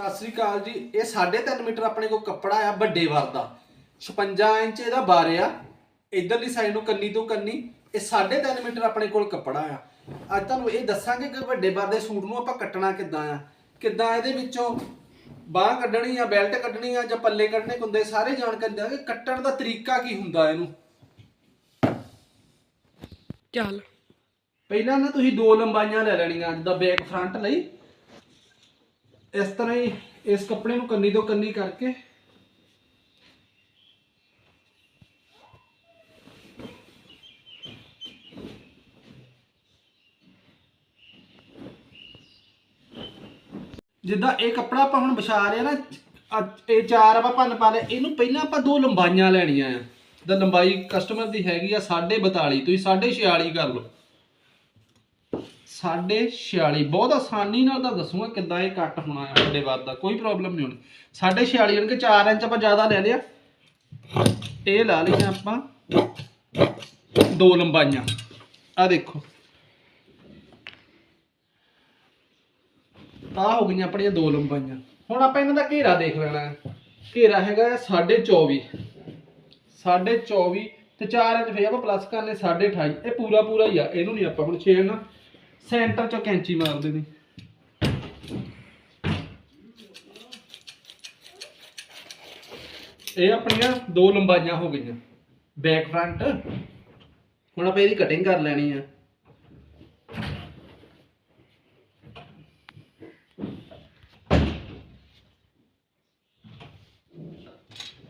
ਸਤਿ ਸ੍ਰੀ ਅਕਾਲ ਜੀ। ਇਹ 3.5 ਮੀਟਰ ਆਪਣੇ ਕੋਲ ਕੱਪੜਾ ਆ ਵੱਡੇ ਵਰ ਦਾ। 56 ਇੰਚ ਇਹਦਾ ਬਾਰ ਆ। ਇਧਰਲੀ ਸਾਈਡ ਨੂੰ ਕੰਨੀ ਤੋਂ ਕੰਨੀ। ਇਹ 3.5 ਮੀਟਰ ਆਪਣੇ ਕੋਲ ਕੱਪੜਾ ਆ। ਅੱਜ ਤੁਹਾਨੂੰ ਇਹ ਦੱਸਾਂਗੇ ਕਿ ਵੱਡੇ ਵਰ ਦੇ ਸੂਟ ਨੂੰ ਆਪਾਂ ਕੱਟਣਾ ਕਿੱਦਾਂ ਆ। ਕਿੱਦਾਂ ਇਹਦੇ ਵਿੱਚੋਂ ਬਾਹ ਕੱਢਣੀ ਆ ਬੈਲਟ ਕੱਢਣੀ ਆ ਜਾਂ ਪੱਲੇ ਕੱਢਣੇ ਹੁੰਦੇ ਸਾਰੇ ਜਾਣਕਾਰੀ ਦਿਆਂਗੇ। ਕੱਟਣ ਦਾ ਤਰੀਕਾ ਕੀ ਹੁੰਦਾ ਇਹਨੂੰ? ਚੱਲ। ਪਹਿਲਾਂ ਨਾ ਤੁਸੀਂ ਦੋ ਲੰਬਾਈਆਂ ਲੈ ਲੈਣੀਆਂ ਜਿੱਦਾਂ ਬੈਕ ਫਰੰਟ ਲਈ। ਇਸ ਤਰ੍ਹਾਂ ਹੀ ਇਸ ਕੱਪੜੇ ਨੂੰ ਕੰਨੀ ਤੋਂ ਕੰਨੀ ਕਰਕੇ ਜਿੱਦਾਂ ਇਹ ਕੱਪੜਾ ਆਪਾਂ ਹੁਣ ਵਿਛਾ ਰਹੇ ਆ ਨਾ ਇਹ ਚਾਰ ਆਪਾਂ ਭੰਨ ਪਾ ਲਿਆ ਇਹਨੂੰ ਪਹਿਲਾਂ ਆਪਾਂ ਦੋ ਲੰਬਾਈਆਂ ਲੈਣੀਆਂ ਆ। ਜਿੱਦਾਂ ਲੰਬਾਈ ਕਸਟਮਰ ਦੀ ਹੈਗੀ ਆ 42.5 ਤੁਸੀਂ 46 ਕਰ ਲਓ। 46 ਬਹੁਤ ਆਸਾਨੀ ਨਾਲ ਤਾਂ ਦੱਸੂਗਾ ਕਿੱਦਾਂ ਇਹ ਕੱਟ ਹੋਣਾ ਹੈ ਵੱਡੇ ਵੱਧ ਦਾ, ਕੋਈ ਪ੍ਰੋਬਲਮ ਨਹੀਂ ਹੋਣੀ। ਸਾਢੇ 46 ਯਾਨੀ ਕਿ 4 ਇੰਚ ਆਪਾਂ ਜ਼ਿਆਦਾ ਲੈ ਲਿਆ। ਇਹ ਲਾ ਲਈਆਂ ਆਪਾਂ ਦੋ ਲੰਬਾਈਆਂ। ਆ ਦੇਖੋ। ਆ ਹੋ ਗਈਆਂ ਆਪਣੀਆਂ ਦੋ ਲੰਬਾਈਆਂ। ਹੁਣ ਆਪਾਂ ਇਹਨਾਂ ਦਾ ਘੇਰਾ ਦੇਖ ਲੈਣਾ ਹੈ। ਘੇਰਾ ਹੈਗਾ ਹੈ ਸਾਢੇ 24 ਸਾਢੇ 24 ਤੇ 4 ਇੰਚ ਫੇਰ ਆਪਾਂ ਪਲੱਸ ਕਰਨੇ ਸਾਢੇ 28 ਇਹ ਪੂਰਾ ਪੂਰਾ ਹੀ ਆ, ਇਹਨੂੰ ਨਹੀਂ ਆਪਾਂ ਹੁਣ ਛੇੜਨਾ। ਸੈਂਟਰ ਚੋਂ ਕੈਂਚੀ ਮਾਰਦੇ ਦੇਣੀ ਇਹ ਆਪਣੀਆਂ ਦੋ ਲੰਬਾਈਆਂ ਹੋ ਗਈਆਂ। Back front. ਹੁਣ ਆਪਾਂ ਇਹਦੀ ਕਟਿੰਗ ਕਰ ਲੈਣੀ ਆ।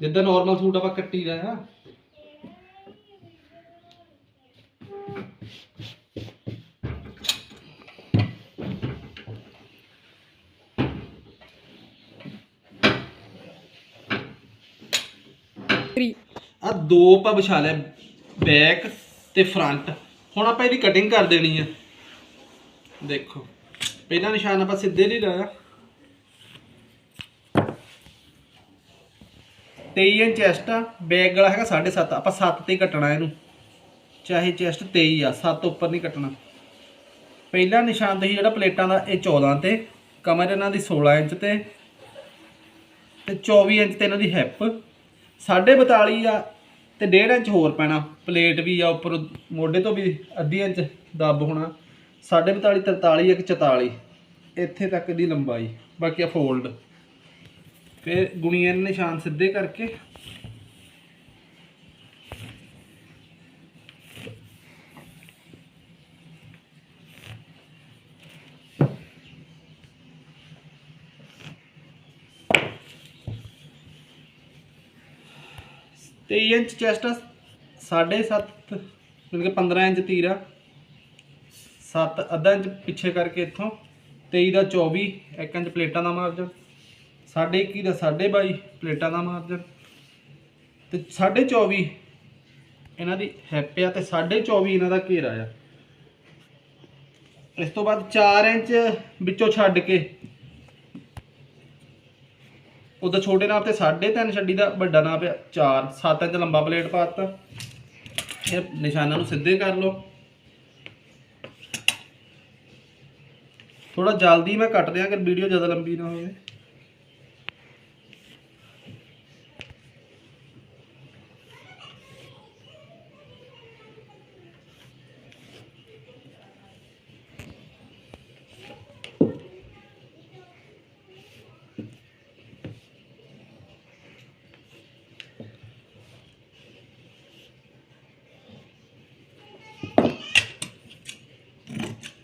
ਜਿੱਦਾਂ ਨਾਰਮਲ ਸੂਟ ਆਪਾਂ ਕੱਟੀ ਦਾ ਆ। ਥ੍ਰੀ ਆ ਦੋ ਆਪਾਂ ਵਿਛਾ ਲਿਆ ਬੈਕ ਤੇ ਫਰੰਟ ਹੁਣ ਆਪਾਂ ਇਹਦੀ ਕਟਿੰਗ ਕਰ ਦੇਣੀ ਆ। ਦੇਖੋ, ਪਹਿਲਾ ਨਿਸ਼ਾਨ ਆਪਾਂ ਸਿੱਧੇ ਨਹੀਂ ਲਾਇਆ। 23 ਇੰਚ ਚੈਸਟ ਆ ਬੈਕ ਗਲਾ ਹੈਗਾ 7.5 ਆਪਾਂ 7 ਤੇ ਕੱਟਣਾ ਇਹਨੂੰ। ਚਾਹੇ ਚੈਸਟ 23 ਆ 7 ਉੱਪਰ ਨਹੀਂ ਕੱਟਣਾ। ਪਹਿਲਾ ਨਿਸ਼ਾਨ ਤੁਸੀਂ ਜਿਹੜਾ ਪਲੇਟਾਂ ਦਾ, ਇਹ 14 ਤੇ, ਕਮਰ ਇਹਨਾਂ ਦੀ 16 ਇੰਚ ਤੇ ਤੇ 24 ਇੰਚ ਤੇ ਇਹਨਾਂ ਦੀ ਹਿੱਪ 42 ਆ ਤੇ 1.5 ਇੰਚ ਹੋਰ ਪੈਣਾ। ਪਲੇਟ ਵੀ ਆ ਉੱਪਰ, ਮੋਢੇ ਤੋਂ ਵੀ ਅੱਧੀ ਇੰਚ ਦੱਬ ਹੋਣਾ। 42 43 ਇੱਕ 44 ਇੱਥੇ ਤੱਕ ਦੀ ਲੰਬਾਈ, ਬਾਕੀ ਆ ਫੋਲਡ। ਫਿਰ ਗੁਣੀਆਂ ਦੇ ਨਿਸ਼ਾਨ ਸਿੱਧੇ ਕਰਕੇ ਤੇਈ ਇੰਚ ਚੈਸਟ ਆ, ਸਾਢੇ ਸੱਤ, ਮਤਲਬ ਕਿ 15 ਇੰਚ ਤੀਰਾ 7 ਅੱਧਾ ਇੰਚ ਪਿੱਛੇ ਕਰਕੇ ਇੱਥੋਂ 23 ਦਾ 24 1 ਇੰਚ ਪਲੇਟਾਂ ਦਾ ਮਾਰਜਨ ਸਾਢੇ 21 ਦਾ ਸਾਢੇ 22 ਪਲੇਟਾਂ ਦਾ ਮਾਰਜਨ ਤੇ ਸਾਢੇ 24 ਇਹਨਾਂ ਦੀ ਹੈਪ ਆ ਤੇ ਸਾਢੇ 24 ਇਹਨਾਂ ਦਾ ਘੇਰਾ ਆ। ਇਸ ਤੋਂ ਬਾਅਦ 4 ਇੰਚ ਵਿੱਚੋਂ ਛੱਡ ਕੇ ਉਹਦਾ ਛੋਟੇ ਨਾਪ ਤੇ 3.5 ਛੱਡੀ ਦਾ, ਵੱਡਾ ਨਾਪ ਆ 4 7 ਇੰਚ ਲੰਬਾ ਪਲੇਟ ਪਾਤਾ ਇਹ ਨਿਸ਼ਾਨਾਂ ਨੂੰ ਸਿੱਧੇ ਕਰ ਲਓ। ਥੋੜਾ ਜਲਦੀ ਮੈਂ ਕੱਟ ਦਿਆਂ ਕਿ ਵੀਡੀਓ ਜ਼ਿਆਦਾ ਲੰਬੀ ਨਾ ਹੋਵੇ।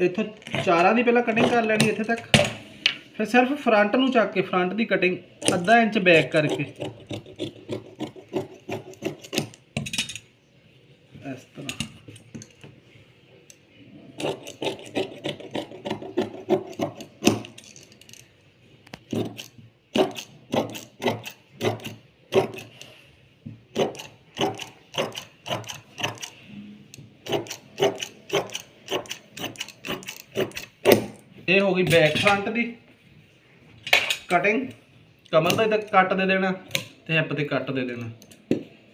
ਇੱਥੋਂ ਚਾਰਾਂ ਦੀ ਪਹਿਲਾਂ ਕਟਿੰਗ ਕਰ ਲੈਣੀ ਇੱਥੇ ਤੱਕ। ਫਿਰ ਸਿਰਫ ਫਰੰਟ ਨੂੰ ਚੱਕ ਕੇ ਫਰੰਟ ਦੀ ਕਟਿੰਗ ਅੱਧਾ ਇੰਚ ਬੈਕ ਕਰਕੇ। ਇਸ ਤਰ੍ਹਾਂ। ਇਹ ਹੋ ਗਈ ਬੈਕ ਫਰੰਟ ਦੀ। ਕਟਿੰਗ ਕਮਰ ਦਾ ਇੱਥੇ ਕੱਟ ਦੇ ਦੇਣਾ ਤੇ ਹਿੱਪ ਤੇ ਕੱਟ ਦੇ ਦੇਣਾ।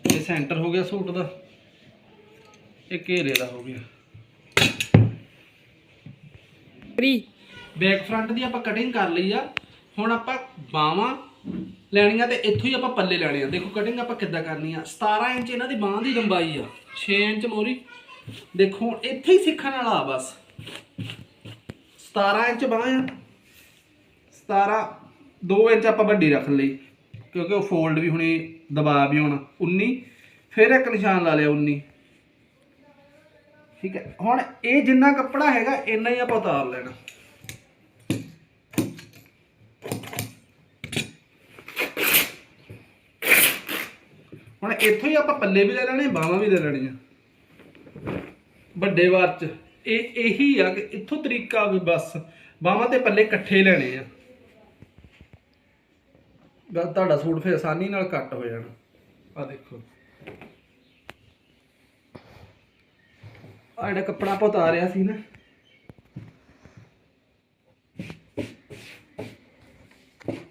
ਇਹ ਸੈਂਟਰ ਹੋ ਗਿਆ ਸੂਟ ਦਾ। ਇਹ ਘੇਰੇ ਦਾ ਹੋ ਗਿਆ। ਥ੍ਰੀ ਬੈਕ ਫਰੰਟ ਦੀ ਆਪਾਂ ਕਟਿੰਗ ਕਰ ਲਈ ਆ। ਹੁਣ ਆਪਾਂ ਬਾਹਾਂ ਲੈਣੀਆਂ ਤੇ ਇੱਥੋਂ ਹੀ ਆਪਾਂ ਪੱਲੇ ਲੈਣੇ ਆ। ਦੇਖੋ ਕਟਿੰਗ ਆਪਾਂ ਕਿੱਦਾਂ ਕਰਨੀ ਆ। 17 ਇੰਚ ਇਹਨਾਂ ਦੀ ਬਾਹਾਂ ਦੀ ਲੰਬਾਈ ਆ। 6 ਇੰਚ ਮੋਰੀ। ਦੇਖੋ ਇੱਥੇ ਹੀ ਸਿੱਖਣ ਵਾਲਾ ਆ ਬਸ। 17 ਇੰਚ ਬਾਹਾਂ ਆ। 17 2 ਇੰਚ ਆਪਾਂ ਵੱਡੀ ਰੱਖ ਲਈ, ਕਿਉਂਕਿ ਉਹ ਫੋਲਡ ਵੀ ਹੁਣੇ ਦਬਾਅ ਵੀ ਹੋਣਾ 19 ਫਿਰ ਇੱਕ ਨਿਸ਼ਾਨ ਲਾ ਲਿਆ 19 ਠੀਕ ਹੈ, ਹੁਣ ਇਹ ਜਿੰਨਾ ਕੱਪੜਾ ਹੈਗਾ, ਇੰਨਾ ਹੀ ਆਪਾਂ ਉਤਾਰ ਲੈਣਾ। ਹੁਣ ਇੱਥੋਂ ਹੀ ਆਪਾਂ ਪੱਲੇ ਵੀ ਲੈ ਲੈਣੇ, ਬਾਹਾਂ ਵੀ ਲੈ ਲੈਣੀਆਂ। ਵੱਡੇ ਵਾਰ ਚ। ਇਹ ਇਹੀ ਆ ਕਿ ਇੱਥੋਂ ਤਰੀਕਾ ਵੀ ਬਸ ਬਾਹਾਂ ਤੇ ਪੱਲੇ ਇਕੱਠੇ ਲੈਣੇ ਆ। ਬਸ ਤੁਹਾਡਾ ਸੂਟ ਫਿਰ ਆਸਾਨੀ ਨਾਲ ਕੱਟ ਹੋ ਜਾਣਾ। ਆ ਦੇਖੋ। ਆ ਜਿਹੜਾ ਕੱਪੜਾ ਆਪਾਂ ਉਤਾਰਿਆ ਸੀ ਨਾ।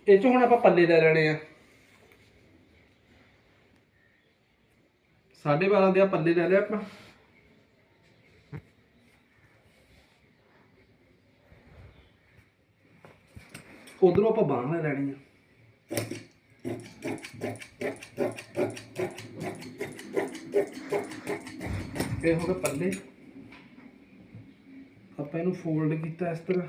ਇਹ ਚ ਹੁਣ ਆਪਾਂ ਪੱਲੇ ਲੈ ਲੈਣੇ ਆ। ਸਾਢੇ 12 ਦੇ ਆ ਪੱਲੇ ਲੈ ਲਿਆ ਆਪਾਂ। ਉਧਰੋਂ ਆਪਾਂ ਬਾਹਾਂ ਲੈ ਲੈਣੀ ਆ। ਇਹ ਹੋ ਗਏ ਪੱਲੇ। ਆਪਾਂ ਇਹਨੂੰ ਫੋਲਡ ਕੀਤਾ ਇਸ ਤਰ੍ਹਾਂ।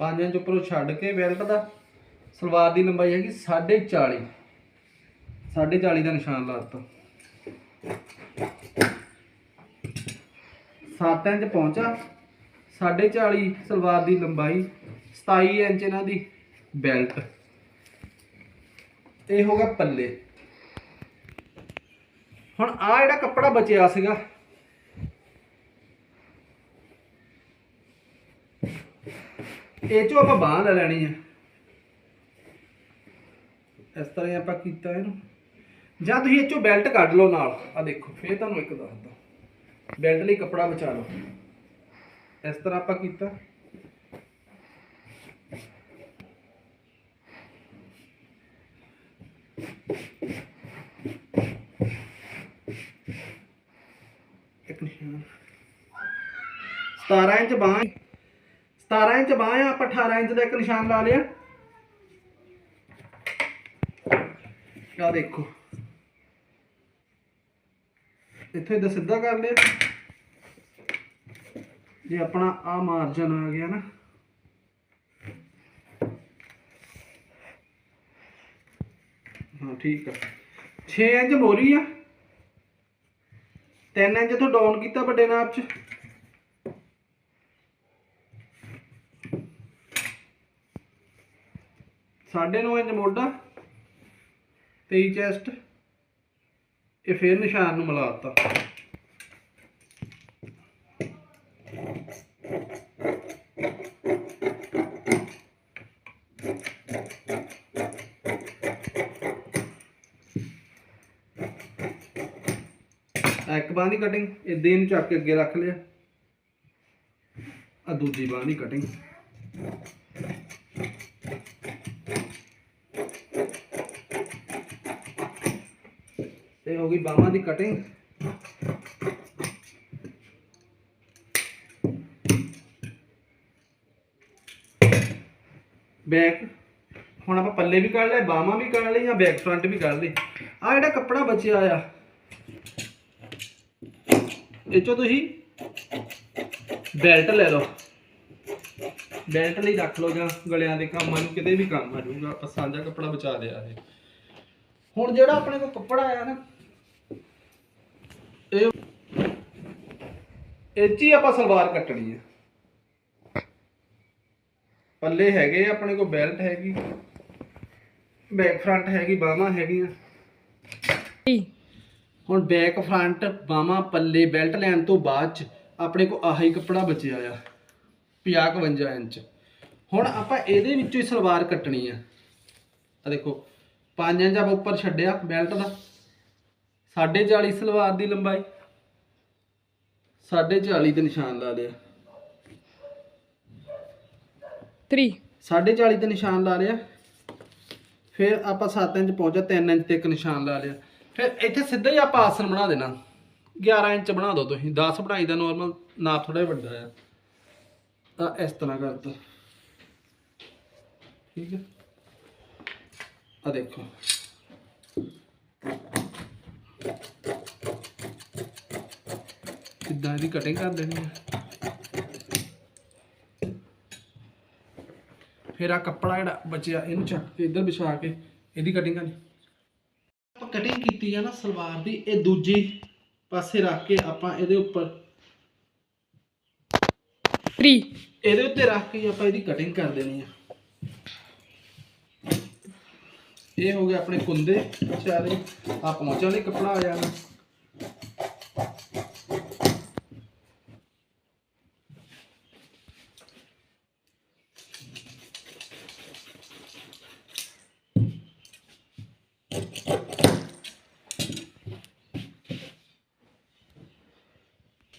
ਪੰਜ ਇੰਚ ਉੱਪਰੋਂ ਛੱਡ ਕੇ ਬੈਲਟ ਦਾ ਸਲਵਾਰ ਦੀ ਲੰਬਾਈ ਹੈਗੀ 40.5 40.5 ਦਾ ਨਿਸ਼ਾਨ ਲਾ ਲਾਤਾ 7 ਇੰਚ ਪਹੁੰਚਾ 40.5 ਸਲਵਾਰ ਦੀ ਲੰਬਾਈ 27 ਇੰਚ ਇਹਨਾਂ ਦੀ ਬੈਲਟ। ਇਹ ਹੋ ਗਿਆ ਪੱਲੇ। ਹੁਣ ਆ ਜਿਹੜਾ ਕੱਪੜਾ ਬਚਿਆ ਸੀਗਾ ਇਹ ਚੋਂ ਆਪਾਂ ਬਾਂਹ ਲੈ ਲੈਣੀ ਹੈ ਇਸ ਤਰ੍ਹਾਂ ਹੀ ਆਪਾਂ ਕੀਤਾ ਇਹਨੂੰ। ਜਾਂ ਤੁਸੀਂ ਇਹ ਚੋਂ ਬੈਲਟ ਕੱਢ ਲਓ ਨਾਲ। ਆ ਦੇਖੋ, ਫੇਰ ਤੁਹਾਨੂੰ ਇੱਕ ਦੱਸਦਾ। ਬੈਲਟ ਲਈ ਕੱਪੜਾ ਬਚਾ ਲਓ। ਇਸ ਤਰ੍ਹਾਂ ਆਪਾਂ ਕੀਤਾ। ਇੱਕ ਨਿਸ਼ਾਨ 17 ਇੰਚ ਬਾਂਹ। 17 ਇੰਚ ਬਾਂਹ ਆ, ਆਪਾਂ 18 ਇੰਚ ਦਾ ਇੱਕ ਨਿਸ਼ਾਨ ਲਾ ਲਿਆ। ਆ ਦੇਖੋ। ਇੱਥੇ ਦਾ ਸਿੱਧਾ ਕਰ ਲਿਆ। ਜੇ ਆਪਣਾ ਆ ਮਾਰਜਨ ਆ ਗਿਆ ਨਾ। ਹਾਂ, ਠੀਕ ਆ। 6 ਇੰਚ ਮੋਰੀ ਆ। 3 ਇੰਚ ਤੋਂ ਡਾਊਨ ਕੀਤਾ ਵੱਡੇ ਨਾਪ ਚ। ਸਾਢੇ 9 ਇੰਚ ਮੋਢਾ 23 ਚੈਸਟ, ਇਹ ਫੇਰ ਨਿਸ਼ਾਨ ਨੂੰ ਮਿਲਾ ਦਿੱਤਾ। ਇੱਕ ਬਾਂਹ ਦੀ ਕਟਿੰਗ ਇਦਾਂ ਇਹਨੂੰ ਚੱਕ ਕੇ ਅੱਗੇ ਰੱਖ ਲਿਆ। ਆ ਦੂਜੀ ਬਾਹ ਦੀ ਕਟਿੰਗ ਹੋ ਗਈ ਬਾਹਾਂ ਦੀ ਕਟਿੰਗ ਬੈਕ ਹੁਣ ਆਪਾਂ ਪੱਲੇ ਵੀ ਕੱਢ ਲਏ, ਬਾਹਾਂ ਵੀ ਕੱਢ ਲਈਆਂ ਬੈਕ ਫਰੰਟ ਵੀ ਕੱਢ ਲਈ। ਆ ਜਿਹੜਾ ਕੱਪੜਾ ਬਚਿਆ ਆ, ਇਹ ਚੋ ਤੁਸੀਂ ਬੈਲਟ ਲੈ ਲਓ। ਬੈਲਟ ਲਈ ਰੱਖ ਲਓ ਜਾਂ ਗਲਿਆਂ ਦੇ ਕੰਮ ਨੂੰ ਕਿਤੇ ਵੀ ਕੰਮ ਆ ਜਾਊਗਾ, ਆਪਾਂ ਸਾਂਝਾ ਕੱਪੜਾ ਬਚਾ ਲਿਆ ਇਹ। ਹੁਣ ਜਿਹੜਾ ਆਪਣੇ ਕੋਲ ਕੱਪੜਾ ਆਇਆ ਨਾ ਇਹ ਇਹ 'ਚ ਹੀ ਆਪਾਂ ਸਲਵਾਰ ਕੱਟਣੀ ਹੈ ਪੱਲੇ ਹੈਗੇ ਆ, ਆਪਣੇ ਕੋਲ ਬੈਲਟ ਹੈਗੀ। ਬੈਕ ਫਰੰਟ ਹੈਗੀ, ਬਾਹਾਂ ਹੈਗੀਆਂ। ਹੁਣ ਬੈਕ ਫਰੰਟ ਬਾਹਾਂ, ਪੱਲੇ ਬੈਲਟ ਲੈਣ ਤੋਂ ਬਾਅਦ ਚ ਆਪਣੇ ਕੋਲ ਆਹੀ ਕੱਪੜਾ ਬਚਿਆ ਆ 50 51 ਇੰਚ। ਹੁਣ ਆਪਾਂ ਇਹਦੇ ਵਿੱਚੋਂ ਹੀ ਸਲਵਾਰ ਕੱਟਣੀ ਆ। ਆ ਦੇਖੋ 5 ਇੰਚ ਆਪਾਂ ਉੱਪਰ ਛੱਡਿਆ ਬੈਲਟ ਦਾ। 40 ਸਲਵਾਰ ਦੀ ਲੰਬਾਈ। 40 ਦੇ ਨਿਸ਼ਾਨ ਲਾ ਲਿਆ। 3 40 ਦੇ ਨਿਸ਼ਾਨ ਲਾ ਲਿਆ। ਫਿਰ ਆਪਾਂ 7 ਇੰਚ ਪਹੁੰਚਾ 3 ਇੰਚ ਤੇ ਇੱਕ ਨਿਸ਼ਾਨ ਲਾ ਲਿਆ। ਫਿਰ ਇੱਥੇ ਸਿੱਧਾ ਹੀ ਆਪਾਂ ਆਸਨ ਬਣਾ ਦੇਣਾ। 11 ਇੰਚ ਬਣਾ ਦਿਓ ਤੁਸੀਂ। 10 ਬਣਾਈ ਦਾ ਨਾਰਮਲ ਨਾਪ ਥੋੜਾ ਵੱਡਾ ਆ। ਤਾਂ ਇਸ ਤਰ੍ਹਾਂ ਕਰ ਦੋ ਠੀਕ ਹੈ। ਆ ਦੇਖੋ। ਕਿੱਦਾਂ ਇਹਦੀ ਕਟਿੰਗ ਕਰ ਦੇਣੀ ਹੈ ਫਿਰ ਆ ਕੱਪੜਾ ਜਿਹੜਾ ਬਚਿਆ ਇਹਨੂੰ ਚੱਕ ਕੇ ਇੱਧਰ ਵਿਛਾ ਕੇ ਇਹਦੀ ਕਟਿੰਗ ਕਰਨੀ। ਆਪਾਂ ਕਟਿੰਗ ਕੀਤੀ ਆ ਨਾ ਸਲਵਾਰ ਦੀ ਇਹ ਦੂਜੀ ਪਾਸੇ ਰੱਖ ਕੇ ਆਪਾਂ ਇਹਦੇ ਉੱਪਰ ਫ੍ਰੀ ਇਹਦੇ ਉੱਤੇ ਰੱਖ ਕੇ ਆਪਾਂ ਇਹਦੀ ਕਟਿੰਗ ਕਰ ਦੇਣੀ ਆ। ਇਹ ਹੋ ਗਏ ਆਪਣੇ ਕੁੰਦੇ। ਚਾਰੇ ਆ ਪਹੁੰਚਣ ਲਈ ਕੱਪੜਾ ਆ ਜਾਣਾ।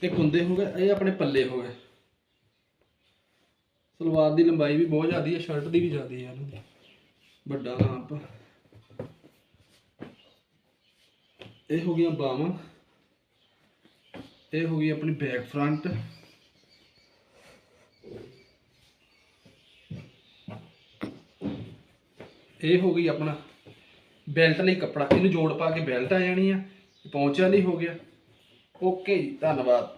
ਇਹ ਕੁੰਦੇ ਹੋ ਗਏ, ਇਹ ਆਪਣੇ ਪੱਲੇ ਹੋ ਗਏ। ਸਲਵਾਰ ਦੀ ਲੰਬਾਈ ਵੀ ਬਹੁਤ ਜ਼ਿਆਦੀ ਹੈ ਸ਼ਰਟ ਦੀ ਵੀ ਜ਼ਿਆਦੀ ਹੈ ਇਹਨੂੰ। ਵੱਡਾ ਨਾਪ ਇਹ ਹੋ ਗਈਆਂ ਬਾਹਾਂ ਇਹ ਹੋ ਗਈ ਆਪਣੀ ਬੈਕ ਫਰੰਟ ਇਹ ਹੋ ਗਈ ਆਪਣਾ ਬੈਲਟ ਲਈ ਕੱਪੜਾ, ਇਹਨੂੰ ਜੋੜ ਪਾ ਕੇ ਬੈਲਟ ਆ ਜਾਣੀ ਆ, ਪਹੁੰਚਿਆ ਲਈ ਹੋ ਗਿਆ। ਓਕੇ ਜੀ, ਧੰਨਵਾਦ।